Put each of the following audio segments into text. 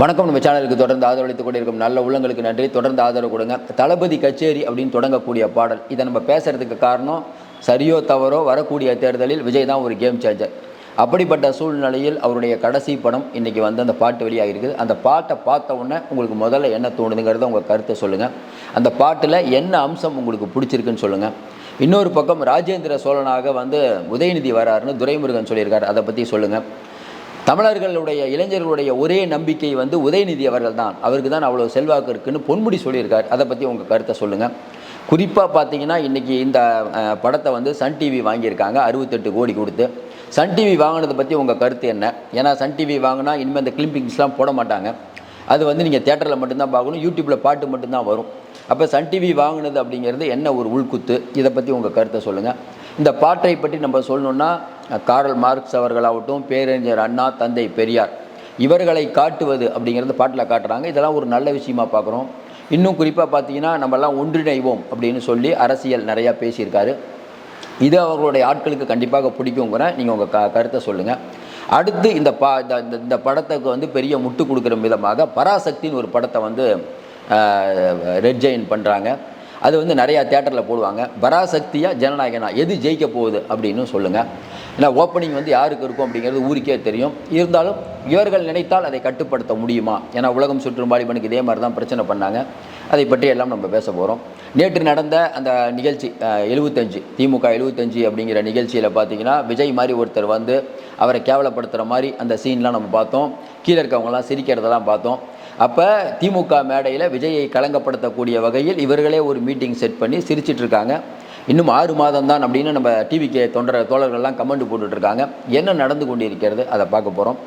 வணக்கம். நம்ம சேனலுக்கு தொடர்ந்து ஆதரவளித்துக் கொண்டிருக்கும் நல்ல உள்ளங்களுக்கு நன்றி. தொடர்ந்து ஆதரவு கொடுங்க. தளபதி கச்சேரி அப்படின்னு தொடங்கக்கூடிய பாடல். இதை நம்ம பேசுறதுக்கு காரணம் சரியோ தவறோ வரக்கூடிய தேர்தலில் விஜய் தான் ஒரு கேம் சேஞ்சர் அப்படிப்பட்ட சூழ்நிலையில் அவருடைய கடைசி படம் இன்றைக்கி வந்து அந்த பாட்டு வெளியாகிருக்குது அந்த பாட்டை பார்த்த உடனே உங்களுக்கு முதல்ல என்ன தோணுதுங்கிறத உங்கள் கருத்தை சொல்லுங்கள் அந்த பாட்டில் என்ன அம்சம் உங்களுக்கு பிடிச்சிருக்குன்னு சொல்லுங்கள் இன்னொரு பக்கம் ராஜேந்திர சோழனாக வந்து உதயநிதி வராருன்னு துரைமுருகன் சொல்லியிருக்காரு. அதை பற்றி சொல்லுங்கள் தமிழர்களுடைய இளைஞர்களுடைய ஒரே நம்பிக்கை வந்து உதயநிதி அவர்கள் தான் அவருக்கு தான் அவ்வளோ செல்வாக்கு இருக்குன்னு பொன்முடி சொல்லியிருக்கார். அதை பற்றி உங்கள் கருத்தை சொல்லுங்கள் குறிப்பாக பார்த்தீங்கன்னா இன்றைக்கி இந்த படத்தை வந்து சன் டிவி வாங்கியிருக்காங்க. அறுபத்தெட்டு கோடி கொடுத்து. சன் டிவி வாங்கினதை பற்றி உங்கள் கருத்து என்ன? ஏன்னா சன் டிவி வாங்கினா இனிமேல் இந்த கிளிம்பிங்ஸ்லாம் போட மாட்டாங்க. அது வந்து நீங்கள் தேட்டரில் மட்டும்தான் பார்க்கணும். யூடியூப்பில் பாட்டு மட்டும்தான் வரும். அப்போ சன் டிவி வாங்கினது அப்படிங்கிறது என்ன ஒரு உள்குத்து? இதை பற்றி உங்கள் கருத்தை சொல்லுங்கள் இந்த பாட்டை பற்றி நம்ம சொல்லணுன்னா காரல் மார்க்ஸ் அவர்களாகட்டும் பேரறிஞர் அண்ணா தந்தை பெரியார் இவர்களை காட்டுவது அப்படிங்கிறத பாட்டில் காட்டுறாங்க. இதெல்லாம் ஒரு நல்ல விஷயமா பார்க்குறோம். இன்னும் குறிப்பாக பார்த்தீங்கன்னா நம்மலாம் ஒன்றிணைவோம் அப்படின்னு சொல்லி அரசியல் நிறையா பேசியிருக்காரு. இது அவர்களுடைய ஆட்களுக்கு கண்டிப்பாக பிடிக்குங்கிற நீங்கள் உங்கள் க கருத்தை சொல்லுங்கள் அடுத்து இந்த பா இந்த இந்த- இந்த படத்துக்கு வந்து பெரிய முட்டு கொடுக்குற விதமாக பராசக்தின்னு ஒரு படத்தை வந்து ரெட் ஜெயின் பண்ணுறாங்க அது வந்து நிறையா தேட்டரில் போடுவாங்க. பராசக்தியா ஜனநாயகனா எது ஜெயிக்க போகுது அப்படின்னு சொல்லுங்கள் ஏன்னா ஓப்பனிங் வந்து யாருக்கு இருக்கும் அப்படிங்கிறது ஊருக்கே தெரியும். இருந்தாலும் இவர்கள் நினைத்தால் அதை கட்டுப்படுத்த முடியுமா? ஏன்னா உலகம் சுற்றும் வாலிபனுக்கு இதே மாதிரி தான் பிரச்சனை பண்ணாங்க. அதை பற்றி எல்லாம் நம்ம பேச போகிறோம் நேற்று நடந்த அந்த நிகழ்ச்சி எழுபத்தஞ்சு திமுக எழுபத்தஞ்சு அப்படிங்கிற நிகழ்ச்சியில் பார்த்தீங்கன்னா விஜய் மாதிரி ஒருத்தர் வந்து அவரை கேவலப்படுத்துகிற மாதிரி அந்த சீன்லாம் நம்ம பார்த்தோம். கீழே இருக்கவங்கலாம் சிரிக்கிறதெல்லாம் பார்த்தோம். அப்போ திமுக மேடையில் விஜயை களங்கப்படுத்தக்கூடிய வகையில் இவர்களே ஒரு மீட்டிங் செட் பண்ணி சிரிச்சிட்டு இருக்காங்க இன்னும் ஆறு மாதம் தான் அப்படின்னு நம்ம டிவிக்கு தொண்டர தோழர்கள்லாம் கமெண்ட் போட்டுட்ருக்காங்க. என்ன நடந்து கொண்டிருக்கிறது அதை பார்க்க போகிறோம்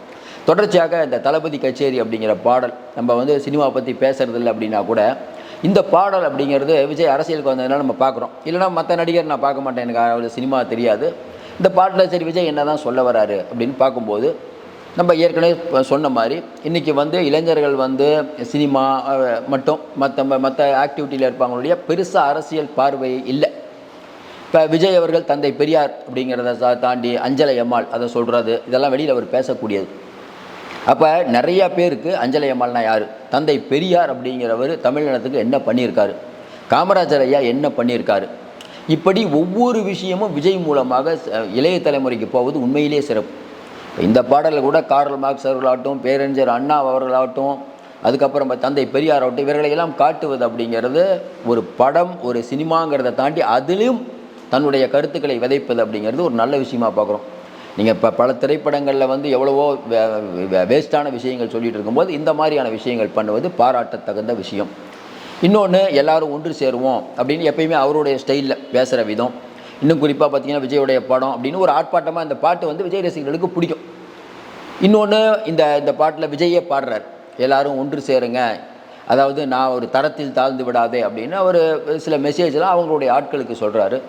தொடர்ச்சியாக இந்த தளபதி கச்சேரி அப்படிங்கிற பாடல் நம்ம வந்து சினிமா பற்றி பேசுறதில்ல அப்படின்னா கூட இந்த பாடல் அப்படிங்கிறது விஜய் அரசியலுக்கு வந்ததுனால நம்ம பார்க்குறோம். இல்லைனா மற்ற நடிகர் நான் பார்க்க மாட்டேன் எனக்கு அவர் சினிமா தெரியாது. இந்த பாட்டில் சரி விஜய் என்ன தான் சொல்ல வராரு அப்படின்னு பார்க்கும்போது நம்ம ஏற்கனவே சொன்ன மாதிரி இன்றைக்கி வந்து இளைஞர்கள் வந்து சினிமா மட்டும் மற்ற மற்ற ஆக்டிவிட்டியில் இருப்பாங்களுடைய பெருசாக அரசியல் பார்வை இல்லை. இப்போ விஜய் அவர்கள் தந்தை பெரியார் அப்படிங்கிறத தாண்டி அஞ்சலை அம்மாள் அதை சொல்கிறது இதெல்லாம் வெளியில் அவர் பேசக்கூடியது. அப்போ நிறையா பேருக்கு அஞ்சலை அம்மாள்னா யார்? தந்தை பெரியார் அப்படிங்கிறவர் தமிழ்நாட்டுக்கு என்ன பண்ணியிருக்காரு? காமராஜர் ஐயா என்ன பண்ணியிருக்காரு? இப்படி ஒவ்வொரு விஷயமும் விஜய் மூலமாக ச- இளைய தலைமுறைக்கு போவது உண்மையிலேயே சிறப்பு. இந்த பாடலில் கூட கார்ல் மார்க்ஸ் அவர்களாகட்டும் பேரறிஞர் அண்ணா அவர்களாகட்டும் அதுக்கப்புறம் தந்தை பெரியார் ஆகட்டும் இவர்களை எல்லாம் காட்டுவது அப்படிங்கிறது ஒரு படம் ஒரு சினிமாங்கிறத தாண்டி அதிலும் தன்னுடைய கருத்துக்களை விதைப்பது அப்படிங்கிறது ஒரு நல்ல விஷயமா பார்க்குறோம். நீங்கள் இப்போ பல திரைப்படங்களில் வந்து எவ்வளவோ வேஸ்ட்டான விஷயங்கள் சொல்லிகிட்டு இருக்கும்போது இந்த மாதிரியான விஷயங்கள் பண்ணுவது பாராட்டத்தகுந்த விஷயம். இன்னொன்று எல்லாரும் ஒன்று சேருவோம் அப்படின்னு எப்பயுமே அவருடைய ஸ்டைலில் பேசுகிற விதம். இன்னும் குறிப்பாக பார்த்தீங்கன்னா விஜயோடைய படம் அப்படின்னு ஒரு ஆர்ப்பாட்டமாக இந்த பாட்டு வந்து விஜய் ரசிகர்களுக்கு பிடிக்கும். இன்னொன்று இந்த இந்த பாட்டில் விஜயே பாடுறார். எல்லாரும் ஒன்று சேருங்க. அதாவது நான் ஒரு தரத்தில் தாழ்ந்து விடாதே அப்படின்னு அவர் சில மெசேஜ்லாம் அவங்களுடைய ஆட்களுக்கு சொல்கிறாரு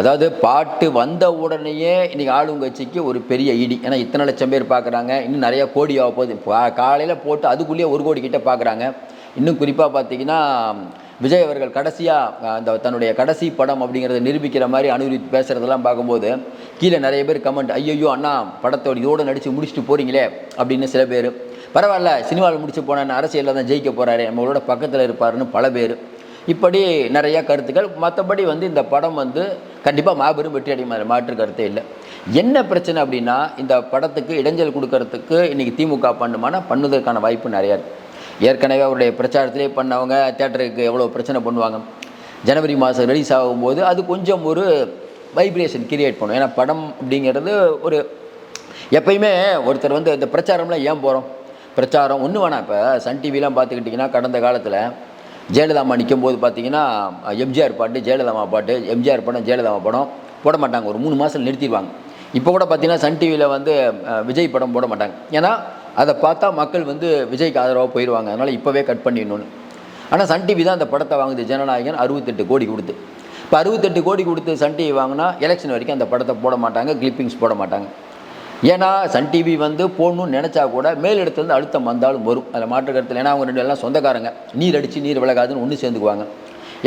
அதாவது பாட்டு வந்த உடனேயே இன்றைக்கி ஆளுங்கட்சிக்கு ஒரு பெரிய இடி. ஏன்னா இத்தனை லட்சம் பேர் பார்க்குறாங்க இன்னும் நிறைய கோடி ஆக போகுது. காலையில் போட்டு அதுக்குள்ளேயே ஒரு கோடி கிட்டே பார்க்குறாங்க இன்னும் குறிப்பாக பார்த்தீங்கன்னா விஜய் அவர்கள் கடைசியாக அந்த தன்னுடைய கடைசி படம் அப்படிங்கிறத நிரூபிக்கிற மாதிரி அனுபவித்து பேசுகிறதெல்லாம் பார்க்கும்போது கீழே நிறைய பேர் கமெண்ட் ஐயோ அண்ணா படத்தோட இதோடு நடித்து முடிச்சுட்டு போகிறீங்களே அப்படின்னு சில பேர். பரவாயில்ல சினிமாவில் முடிச்சு போனேன் அரசியலில் தான் ஜெயிக்க போகிறாரு நம்மளோட பக்கத்தில் இருப்பாருன்னு பல பேர். இப்படி நிறைய கருத்துக்கள் மற்றபடி வந்து இந்த படம் வந்து கண்டிப்பாக மாபெரும் வெற்றி அடையும் அதில் மாற்று கருத்தே இல்லை. என்ன பிரச்சனை அப்படின்னா இந்த படத்துக்கு இடைஞ்சல் கொடுக்கறதுக்கு இன்றைக்கி திமுக பண்ணுமானா பண்ணுவதற்கான வாய்ப்பு நிறையா இருக்குது ஏற்கனவே அவருடைய பிரச்சாரத்திலே பண்ணவங்க தேட்டருக்கு எவ்வளோ பிரச்சனை பண்ணுவாங்க. ஜனவரி மாதம் ரிலீஸ் ஆகும்போது அது கொஞ்சம் ஒரு வைப்ரேஷன் கிரியேட் பண்ணும். ஏன்னா படம் அப்படிங்கிறது ஒரு எப்பயுமே ஒருத்தர் வந்து இந்த பிரச்சாரம்லாம் ஏன் போகிறோம் பிரச்சாரம் ஒன்று வேணாம் இப்போ. சன் டிவிலாம் பார்த்துக்கிட்டிங்கன்னா கடந்த காலத்தில் ஜெயலலிதா அம்மா நிற்கும் போது பார்த்தீங்கன்னா எம்ஜிஆர் பாட்டு ஜெயலலிதா அம்மா பாட்டு எம்ஜிஆர் படம் ஜெயலலிதா படம் போட மாட்டாங்க. ஒரு மூணு மாதம் நிறுத்திடுவாங்க. இப்போ கூட பார்த்தீங்கன்னா சன் டிவியில் வந்து விஜய் படம் போட மாட்டாங்க. ஏன்னா அதை பார்த்தா மக்கள் வந்து விஜய்க்கு ஆதரவாக போயிடுவாங்க அதனால் இப்போவே கட் பண்ணிடணும்னு. ஆனால் சன் டிவி தான் அந்த படத்தை வாங்குது. ஜனநாயகன் அறுபத்தெட்டு கோடி கொடுத்து. இப்போ அறுபத்தெட்டு கோடி கொடுத்து சன் டிவி வாங்கினா எலெக்ஷன் வரைக்கும் அந்த படத்தை போட மாட்டாங்க கிளிப்பிங்ஸ் போட மாட்டாங்க. ஏன்னா சன் டிவி வந்து போகணும்னு நினச்சா கூட மேலிடத்துலேருந்து அழுத்தம் வந்தாலும் வரும். அதில் மாற்று கருத்தில் ஏன்னா அவங்க ரெண்டு எல்லாம் சொந்தக்காரங்க. நீர் அடித்து நீர் விலகாதுன்னு ஒன்று சேர்ந்துக்குவாங்க.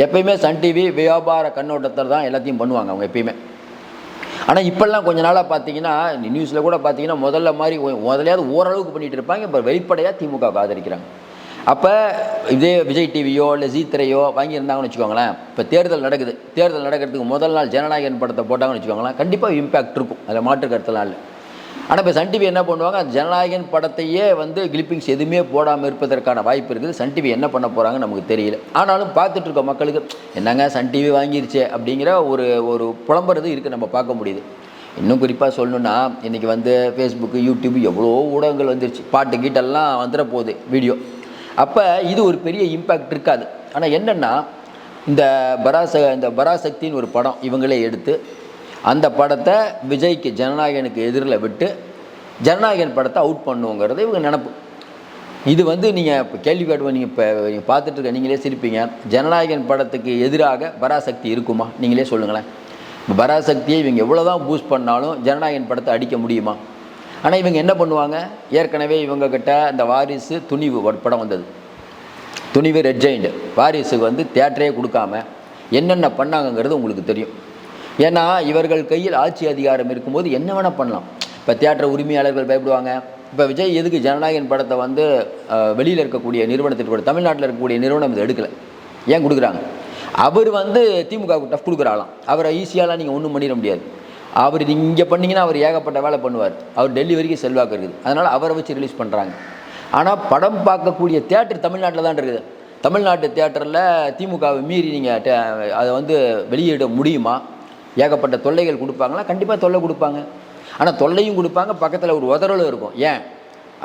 எப்பயுமே சன் டிவி வியாபார கண்ணோட்டத்தில் தான் எல்லாத்தையும் பண்ணுவாங்க அவங்க எப்பயுமே. ஆனால் இப்போல்லாம் கொஞ்ச நாளாக பார்த்தீங்கன்னா நியூஸில் கூட பார்த்தீங்கன்னா முதல்ல மாதிரி முதலையாவது ஓரளவுக்கு பண்ணிட்டு இருப்பாங்க. இப்போ வெளிப்படையாக திமுக ஆதரிக்கிறாங்க அப்போ இதே விஜய் டிவியோ இல்லை ஜீ திரையோ வாங்கியிருந்தாங்கன்னு வச்சுக்கோங்களேன் இப்போ தேர்தல் நடக்குது. தேர்தல் நடக்கிறதுக்கு முதல் நாள் ஜனநாயகன் படத்தை போட்டாங்கன்னு வச்சுக்கோங்களேன் கண்டிப்பாக இம்பேக்ட் இருக்கும். அதில் மாற்று கருத்தெல்லாம் இல்லை. ஆனால் இப்போ சன் டிவி என்ன பண்ணுவாங்க? ஜனநாயகன் படத்தையே வந்து கிளிப்பிங்ஸ் எதுவுமே போடாமல் இருப்பதற்கான வாய்ப்பு இருக்குது. சன் டிவி என்ன பண்ண போகிறாங்க நமக்கு தெரியல. ஆனாலும் பார்த்துட்டு இருக்க மக்களுக்கு. என்னங்க சன் டிவி வாங்கிருச்சு அப்படிங்கிற ஒரு ஒரு புலம்புறது இருக்குது நம்ம பார்க்க முடியுது. இன்னும் குறிப்பாக சொல்லணுன்னா இன்றைக்கி வந்து ஃபேஸ்புக்கு யூடியூப் எவ்வளோ ஊடகங்கள் வந்துருச்சு. பாட்டு கீட்டெல்லாம் வந்துட போகுது வீடியோ. அப்போ இது ஒரு பெரிய இம்பேக்ட் இருக்காது. ஆனால் என்னென்னா இந்த பராச இந்த பராசக்தின்னு ஒரு படம் இவங்களே எடுத்து அந்த படத்தை விஜய்க்கு ஜனநாயகனுக்கு எதிரில் விட்டு ஜனநாயகன் படத்தை அவுட் பண்ணுங்கிறது இவங்க நினப்பு. இது வந்து நீங்கள் இப்போ கேள்வி கேட்டுவோம் நீங்கள் இப்போ நீங்கள் பார்த்துட்டு நீங்களே சிரிப்பீங்க. ஜனநாயகன் படத்துக்கு எதிராக பராசக்தி இருக்குமா? நீங்களே சொல்லுங்களேன். பராசக்தியை இவங்க எவ்வளோ தான் பூஸ்ட் பண்ணாலும் ஜனநாயகன் படத்தை அடிக்க முடியுமா? ஆனால் இவங்க என்ன பண்ணுவாங்க? ஏற்கனவே இவங்கக்கிட்ட அந்த வாரிசு துணிவு ஒரு படம் வந்தது. துணிவு ரெட் ஜெயிண்ட் வாரிசுக்கு வந்து தேட்டரே கொடுக்காம என்னென்ன பண்ணாங்கங்கிறது உங்களுக்கு தெரியும். ஏன்னா இவர்கள் கையில் ஆட்சி அதிகாரம் இருக்கும்போது என்ன வேணால் பண்ணலாம். இப்போ தியேட்டர் உரிமையாளர்கள் பயப்படுவாங்க. இப்போ விஜய் எதுக்கு ஜனநாயகன் படத்தை வந்து வெளியில் இருக்கக்கூடிய நிறுவனத்திற்கு கூட தமிழ்நாட்டில் இருக்கக்கூடிய நிறுவனம் இதை எடுக்கலை. ஏன் கொடுக்குறாங்க? அவர் வந்து திமுக டஃப் கொடுக்குறாளாம். அவரை ஈஸியாலாம் நீங்கள் ஒன்றும் பண்ணிட முடியாது. அவர் இங்கே பண்ணிங்கன்னா அவர் ஏகப்பட்ட வேலை பண்ணுவார். அவர் டெல்லி வரைக்கும் செல்வாக்கு இருக்குது. அதனால் அவரை வச்சு ரிலீஸ் பண்ணுறாங்க ஆனால் படம் பார்க்கக்கூடிய தேட்டர் தமிழ்நாட்டில் தான் இருக்குது. தமிழ்நாட்டு தேட்டரில் திமுகவை மீறி நீங்கள் அதை வந்து வெளியிட முடியுமா? ஏகப்பட்ட தொல்லைகள் கொடுப்பாங்களா? கண்டிப்பாக தொல்லை கொடுப்பாங்க. ஆனால் தொல்லையும் கொடுப்பாங்க. பக்கத்தில் ஒரு உதறலும் இருக்கும். ஏன்?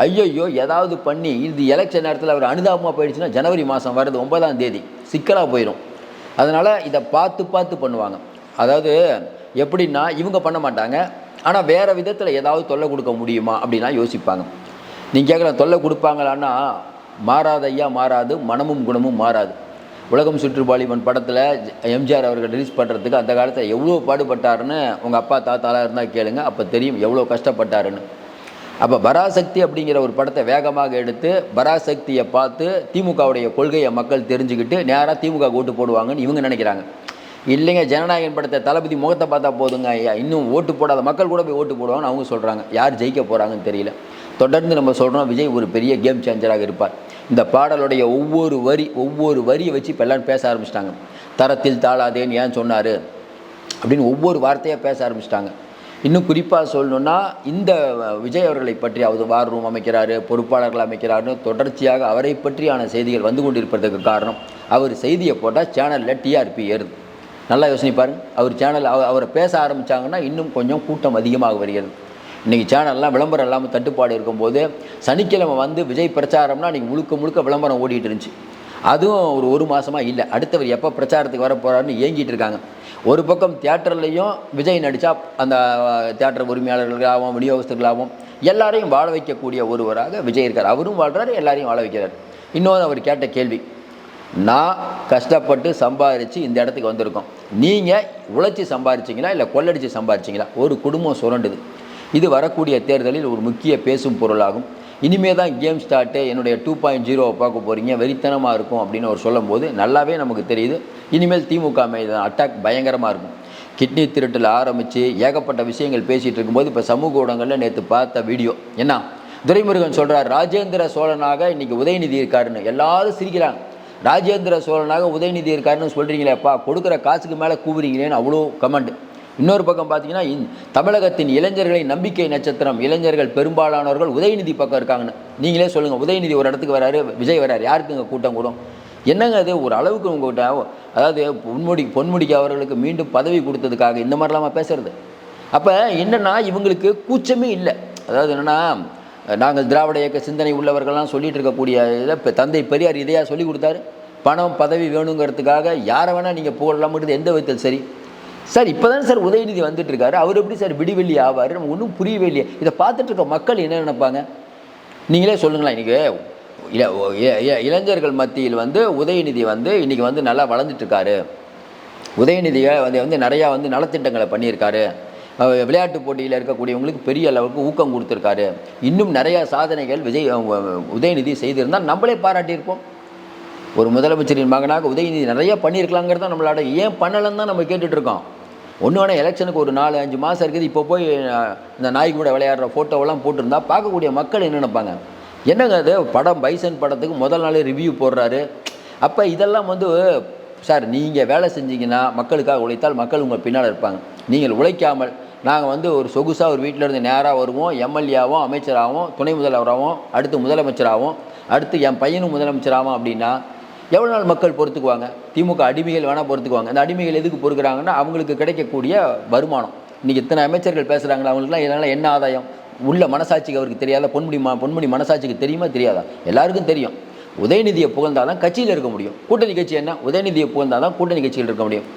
ஐயையோ ஏதாவது பண்ணி இது எலெக்ஷன் நேரத்தில் அவர் அனுதாபமாக போயிடுச்சுன்னா ஜனவரி மாதம் வருது ஒன்பதாம் தேதி. சிக்கலாக போயிடும் அதனால் இதை பார்த்து பார்த்து பண்ணுவாங்க. அதாவது எப்படின்னா இவங்க பண்ண மாட்டாங்க. ஆனால் வேறு விதத்தில் ஏதாவது தொல்லை கொடுக்க முடியுமா அப்படின்னா யோசிப்பாங்க. நீங்கள் கேட்குற தொல்லை கொடுப்பாங்களான்னா மாறாத ஐயா மாறாது மனமும் குணமும் மாறாது. உலகம் சுற்றுப்பாளிமன் படத்தில் எம்ஜிஆர் அவர்கள் ரிலீஸ் பண்ணுறதுக்கு அந்த காலத்தில் எவ்வளோ பாடுபட்டாருன்னு உங்கள் அப்பா தாத்தாலாம் இருந்தால் கேளுங்க. அப்போ தெரியும் எவ்வளோ கஷ்டப்பட்டாருன்னு. அப்போ பராசக்தி அப்படிங்கிற ஒரு படத்தை வேகமாக எடுத்து பராசக்தியை பார்த்து திமுகவுடைய கொள்கையை மக்கள் தெரிஞ்சுக்கிட்டு நேராக திமுக ஓட்டு போடுவாங்கன்னு இவங்க நினைக்கிறாங்க. இல்லைங்க ஜனநாயகன் படத்தை தளபதி முகத்தை பார்த்தா போதுங்க ஐயா. இன்னும் ஓட்டு போடாத மக்கள் கூட போய் ஓட்டு போடுவாங்கன்னு அவங்க சொல்கிறாங்க யார் ஜெயிக்க போகிறாங்கன்னு தெரியல. தொடர்ந்து நம்ம சொல்கிறோம் விஜய் ஒரு பெரிய கேம் சேஞ்சராக இருப்பார். இந்த பாடலுடைய ஒவ்வொரு வரி ஒவ்வொரு வரியை வச்சு இப்போ எல்லாரும் பேச ஆரம்பிச்சிட்டாங்க. தரத்தில் தாளாதேன்னு ஏன் சொன்னார்? அப்படின்னு ஒவ்வொரு வார்த்தையாக பேச ஆரம்பிச்சிட்டாங்க. இன்னும் குறிப்பாக சொல்லணுன்னா இந்த விஜய் அவர்களை பற்றி அவர் வார் ரூம் அமைக்கிறாரு பொறுப்பாளர்கள் அமைக்கிறாருன்னு தொடர்ச்சியாக அவரை பற்றியான செய்திகள் வந்து கொண்டிருப்பதற்கு காரணம் அவர் செய்தியை போட்டால் சேனலில் டிஆர்பி ஏறுது. நல்லா யோசனை பாருங்க. அவர் சேனல் அவரை பேச ஆரம்பித்தாங்கன்னா இன்னும் கொஞ்சம் கூட்டம் அதிகமாக வருகிறது. இன்றைக்கி சேனல்லாம் விளம்பரம் இல்லாமல் தட்டுப்பாடு இருக்கும்போது சனிக்கிழமை வந்து விஜய் பிரச்சாரம்னா இன்றைக்கி முழுக்க முழுக்க விளம்பரம் ஓடிட்டு இருந்துச்சு. அதுவும் ஒரு ஒரு மாதமாக இல்லை. அடுத்தவர் எப்போ பிரச்சாரத்துக்கு வர போகிறாருன்னு ஏங்கிட்டு இருக்காங்க. ஒரு பக்கம் தியேட்டர்லேயும் விஜய் நடித்தா அந்த தியேட்டர் உரிமையாளர்களாகவும் விநியோகஸ்தர்களாகவும் எல்லாரையும் வாழ வைக்கக்கூடிய ஒருவராக விஜய் இருக்கார். அவரும் வாழ்கிறார் எல்லாரையும் வாழ வைக்கிறார். இன்னொன்று அவர் கேட்ட கேள்வி நான் கஷ்டப்பட்டு சம்பாரித்து இந்த இடத்துக்கு வந்திருக்கோம். நீங்கள் உழைச்சி சம்பாரிச்சிங்களா இல்லை கொள்ளடிச்சு சம்பாரிச்சிங்களா? ஒரு குடும்பம் சுரண்டுது. இது வரக்கூடிய தேர்தலில் ஒரு முக்கிய பேசும் பொருளாகும். இனிமே தான் கேம் ஸ்டார்ட்டு என்னுடைய டூ பாயிண்ட் ஜீரோவை பார்க்க போகிறீங்க வெறித்தனமாக இருக்கும் அப்படின்னு அவர் சொல்லும்போது நல்லாவே நமக்கு தெரியுது. இனிமேல் திமுக மீது அட்டாக் பயங்கரமாக இருக்கும். கிட்னி திருட்டில் ஆரம்பித்து ஏகப்பட்ட விஷயங்கள் பேசிகிட்டு இருக்கும்போது இப்போ சமூக ஊடகங்களில் நேற்று பார்த்த வீடியோ என்ன? துரைமுருகன் சொல்கிறார் ராஜேந்திர சோழனாக இன்றைக்கி உதயநிதி இருக்காருன்னு. எல்லாரும் சிரிக்கிறாங்க. ராஜேந்திர சோழனாக உதயநிதி இருக்காருன்னு சொல்கிறீங்களேப்பா கொடுக்குற காசுக்கு மேலே கூவுறீங்களேன்னு அவ்வளோ கமெண்ட் இன்னொரு பக்கம் பார்த்தீங்கன்னா இந் தமிழகத்தின் இளைஞர்களின் நம்பிக்கை நட்சத்திரம் இளைஞர்கள் பெரும்பாலானவர்கள் உதயநிதி பக்கம் இருக்காங்கன்னு. நீங்களே சொல்லுங்கள் உதயநிதி ஒரு இடத்துக்கு வராரு விஜய் வராரு யாருக்குங்க கூட்டம் கூடும்? என்னங்க அது? ஒரு அளவுக்கு உங்கள்கிட்ட அதாவது பொன்முடி பொன்முடிக்கு அவர்களுக்கு மீண்டும் பதவி கொடுத்ததுக்காக இந்த மாதிரிலாமா பேசுறது? அப்போ என்னென்னா இவங்களுக்கு கூச்சமே இல்லை. அதாவது என்னென்னா நாங்கள் திராவிட இயக்க சிந்தனை உள்ளவர்கள்லாம் சொல்லிட்டு இருக்கக்கூடிய இதை இப்போ தந்தை பெரியார் இதையாக சொல்லி கொடுத்தாரு? பணம் பதவி வேணுங்கிறதுக்காக யாரை வேணால் நீங்கள் புகழலாம்ன்றது எந்த விதத்தில் சரி? சார் இப்போ தான் சார் உதயநிதி வந்துட்டு இருக்காரு அவர் எப்படி சார் விடிவெள்ளி ஆவார்? நம்ம ஒன்றும் புரியவே இல்லையே. இதை பார்த்துட்டு இருக்க மக்கள் என்ன நினைப்பாங்க? நீங்களே சொல்லுங்களேன் இன்றைக்கி இ- இளைஞர்கள் மத்தியில் வந்து உதயநிதி வந்து இன்றைக்கி வந்து நல்லா வளர்ந்துட்டுருக்காரு. உதயநிதியை வந்து வந்து நிறையா வந்து நலத்திட்டங்களை பண்ணியிருக்காரு. விளையாட்டு போட்டியில் இருக்கக்கூடியவங்களுக்கு பெரிய அளவுக்கு ஊக்கம் கொடுத்துருக்காரு. இன்னும் நிறையா சாதனைகள் விஜய் உதயநிதி செய்திருந்தால் நம்மளே பாராட்டியிருப்போம். ஒரு முதலமைச்சரின் மகனாக உதயநிதி நிறைய பண்ணியிருக்கலாங்கிறது தான் நம்மளோட ஏன் பண்ணலன்னு தான் நம்ம கேட்டுட்டு இருக்கோம் ஒன்று வேணால் எலெக்ஷனுக்கு ஒரு நாலு அஞ்சு மாதம் இருக்குது. இப்போ போய் இந்த நாய்க்கூட கூட விளையாடுற ஃபோட்டோவெல்லாம் போட்டிருந்தா பார்க்கக்கூடிய மக்கள் என்ன நினைப்பாங்க? என்னங்க அது படம் பைசன் படத்துக்கு முதல் நாளே ரிவ்யூ போடுறாரு. அப்போ இதெல்லாம் வந்து சார் நீங்கள் வேலை செஞ்சீங்கன்னா மக்களுக்காக உழைத்தால் மக்கள் உங்கள் பின்னால் இருப்பாங்க. நீங்கள் உழைக்காமல் நாங்கள் வந்து ஒரு சொகுசாக ஒரு வீட்டில் இருந்து நேராக வருவோம். எம்எல்ஏவும் அமைச்சராகவும் துணை முதல்வராகவும் அடுத்து முதலமைச்சராகவும் அடுத்து என் பையனும் முதலமைச்சராகவும் அப்படின்னா எவ்வளோ நாள் மக்கள் பொறுத்துக்குவாங்க? திமுக அடிமைகள் வேணால் பொறுத்துக்குவாங்க. அந்த அடிமைகள் எதுக்கு பொறுக்கிறாங்கன்னா அவங்களுக்கு கிடைக்கக்கூடிய வருமானம். இன்றைக்கி இத்தனை அமைச்சர்கள் பேசுகிறாங்களா அவங்களுக்குலாம் இதனால் என்ன ஆதாயம்? உள்ள மனசாட்சிக்கு அவருக்கு தெரியாத? பொன்முடி ம பொன்முடி மனசாட்சிக்கு தெரியுமா? தெரியாதா? எல்லாருக்கும் தெரியும். உதயநிதியை புகழ்ந்தால் தான் கட்சியில் இருக்க முடியும். கூட்டணி கட்சி என்ன? உதயநிதியை புகழ்ந்தால் தான் கூட்டணி கட்சியில் இருக்க முடியும்.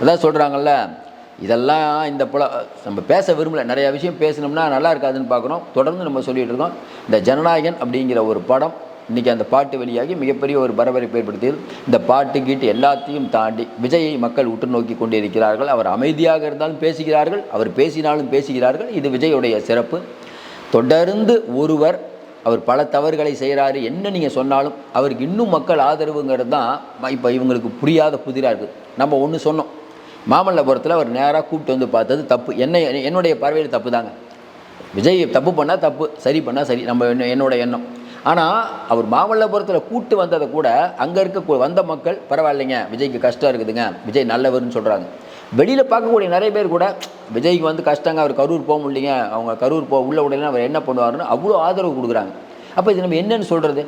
அதான் சொல்கிறாங்கல்ல இதெல்லாம் இந்த புல நம்ம பேச விரும்பல. நிறையா விஷயம் பேசினோம்னா நல்லா இருக்காதுன்னு பார்க்குறோம் தொடர்ந்து நம்ம சொல்லிகிட்டு இருக்கோம். இந்த ஜனநாயகன் அப்படிங்கிற ஒரு படம் இன்றைக்கி அந்த பாட்டு வெளியாகி மிகப்பெரிய ஒரு பரபரப்பு ஏற்படுத்தியது இந்த பாட்டு கீட்டு எல்லாத்தையும் தாண்டி விஜயை மக்கள் உற்று நோக்கி கொண்டிருக்கிறார்கள் அவர் அமைதியாக இருந்தாலும் பேசுகிறார்கள். அவர் பேசினாலும் பேசுகிறார்கள். இது விஜயுடைய சிறப்பு. தொடர்ந்து ஒருவர் அவர் பல தவறுகளை செய்கிறாரு என்ன நீங்கள் சொன்னாலும் அவருக்கு இன்னும் மக்கள் ஆதரவுங்கிறது தான் இப்போ இவங்களுக்கு புரியாத புதிராக இருக்குது நம்ம ஒன்று சொன்னோம். மாமல்லபுரத்தில் அவர் நேராக கூப்பிட்டு வந்து பார்த்தது தப்பு. என்ன என்னுடைய பார்வையில் தப்பு தாங்க விஜய் தப்பு பண்ணால் தப்பு சரி பண்ணால் சரி. நம்ம என்ன என்னோட எண்ணம். ஆனால் அவர் மாமல்லபுரத்தில் கூட்டு வந்ததை கூட அங்கே இருக்க வந்த மக்கள் பரவாயில்லைங்க விஜய்க்கு கஷ்டம் இருக்குதுங்க விஜய் நல்லவர்னு சொல்கிறாங்க வெளியில் பார்க்கக்கூடிய நிறைய பேர் கூட விஜய்க்கு வந்து கஷ்டங்க அவர் கரூர் போக முடியலைங்க அவங்க கரூர் போக உள்ள உடனே அவர் என்ன பண்ணுவாருன்னு அவ்வளோ ஆதரவு கொடுக்குறாங்க. அப்போ இது நம்ம என்னன்னு சொல்கிறது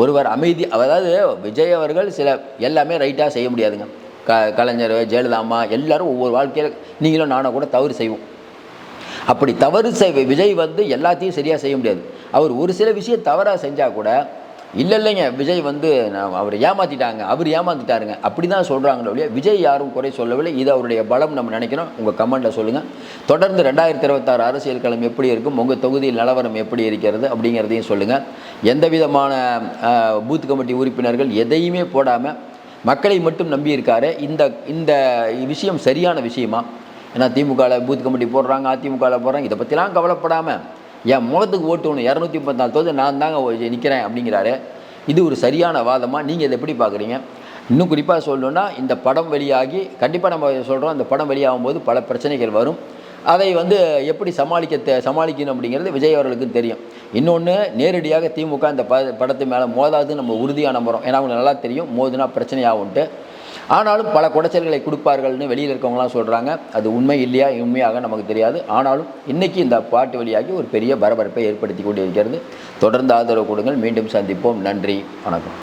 ஒருவர் அமைதி அதாவது விஜய் அவர்கள் சில எல்லாமே ரைட்டாக செய்ய முடியாதுங்க. க கலைஞர் ஜெயலலிதா அம்மா எல்லாரும் ஒவ்வொரு வாழ்க்கையில் நீங்களும் நானும் கூட தவறு செய்வோம். அப்படி தவறு செய் விஜய் வந்து எல்லாத்தையும் சரியாக செய்ய முடியாது. அவர் ஒரு சில விஷயம் தவறாக செஞ்சால் கூட இல்லை இல்லைங்க விஜய் வந்து நான் அவர் ஏமாற்றிட்டாங்க அவர் ஏமாற்றிட்டாருங்க அப்படி தான் சொல்கிறாங்களே ஒழிய விஜய் யாரும் குறை சொல்லவில்லை. இது அவருடைய பலம் நம்ம நினைக்கிறோம். உங்கள் கமெண்ட்டில் சொல்லுங்கள் தொடர்ந்து ரெண்டாயிரத்தி இருபத்தாறு அரசியல் களம் எப்படி இருக்கும்? உங்கள் தொகுதியில் நிலவரம் எப்படி இருக்கிறது? அப்படிங்கிறதையும் சொல்லுங்கள் எந்த விதமான பூத் கமிட்டி உறுப்பினர்கள் எதையுமே போடாமல் மக்களை மட்டும் நம்பியிருக்காரு. இந்த இந்த விஷயம் சரியான விஷயமா? ஏன்னா திமுகவில் பூத் கமிட்டி போடுறாங்க அதிமுகவில் போடுறாங்க இதை பற்றிலாம் கவலைப்படாமல் என் முகத்துக்கு ஓட்டு ஒன்று இரநூத்தி முப்பத்தாலு தொகுதி நான் தாங்க நிற்கிறேன் அப்படிங்கிறாரு. இது ஒரு சரியான வாதமாக நீங்கள் இதை எப்படி பார்க்குறீங்க இன்னும் குறிப்பாக சொல்லணுன்னா இந்த படம் வெளியாகி கண்டிப்பாக நம்ம சொல்கிறோம் அந்த படம் வெளியாகும் போது பல பிரச்சனைகள் வரும். அதை வந்து எப்படி சமாளிக்க சமாளிக்கணும் அப்படிங்கிறது விஜய் அவர்களுக்கு தெரியும். இன்னொன்று நேரடியாக திமுக இந்த ப படத்து மேலே மோதாதுன்னு நம்ம உறுதியாக நம்புகிறோம் ஏன்னா அவங்க நல்லா தெரியும் மோதுனா பிரச்சனையாகும்ட்டு. ஆனாலும் பல குடைச்சல்களை கொடுப்பார்கள்னு வெளியில் இருக்கவங்களாம் சொல்கிறாங்க அது உண்மை இல்லையா உண்மையாக நமக்கு தெரியாது. ஆனாலும் இன்றைக்கி இந்த பாட்டு வழியாகி ஒரு பெரிய பரபரப்பை ஏற்படுத்தி கொண்டிருக்கிறது. தொடர்ந்து ஆதரவு கொடுங்கள். மீண்டும் சந்திப்போம். நன்றி. வணக்கம்.